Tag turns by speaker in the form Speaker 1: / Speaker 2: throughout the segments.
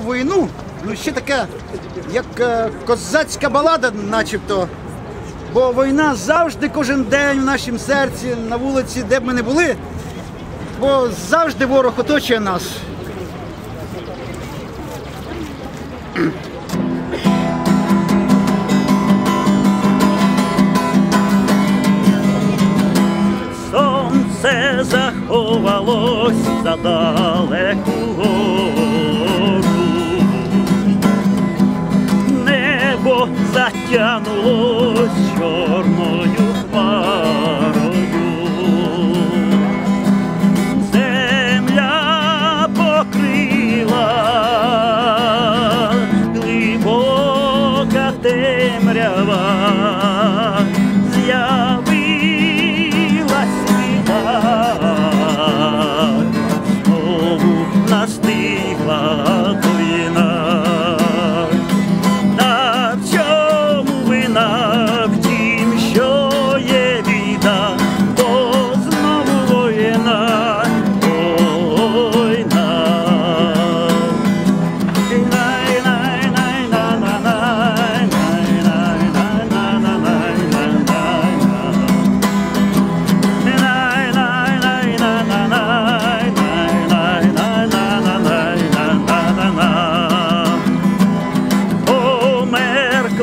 Speaker 1: Війну, ну ще така, як е, козацька балада, начебто. Бо війна завжди кожен день в нашому серці, на вулиці, де б ми не були. Бо завжди ворог оточує нас.
Speaker 2: Сонце заховалось за далеку гору, затягнулось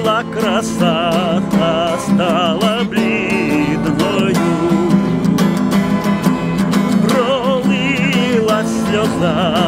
Speaker 2: была краса, стала блідною, пролилась сльоза.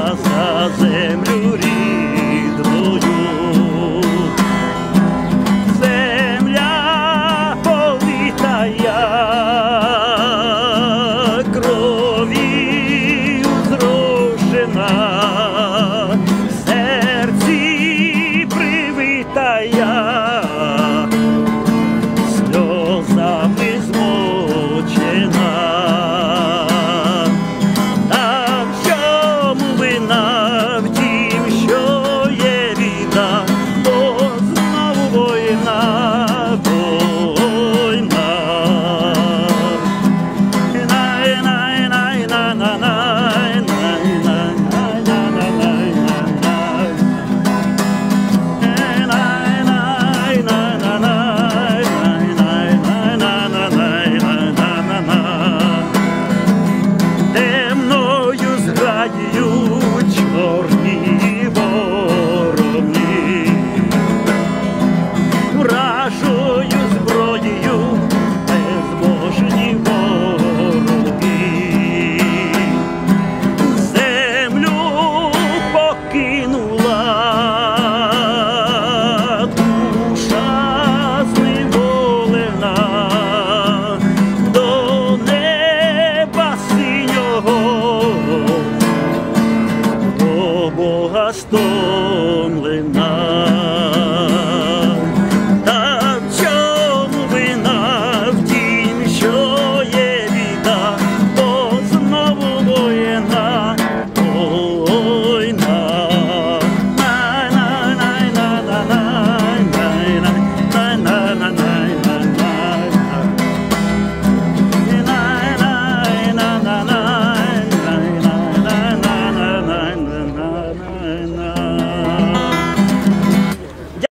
Speaker 2: pastor.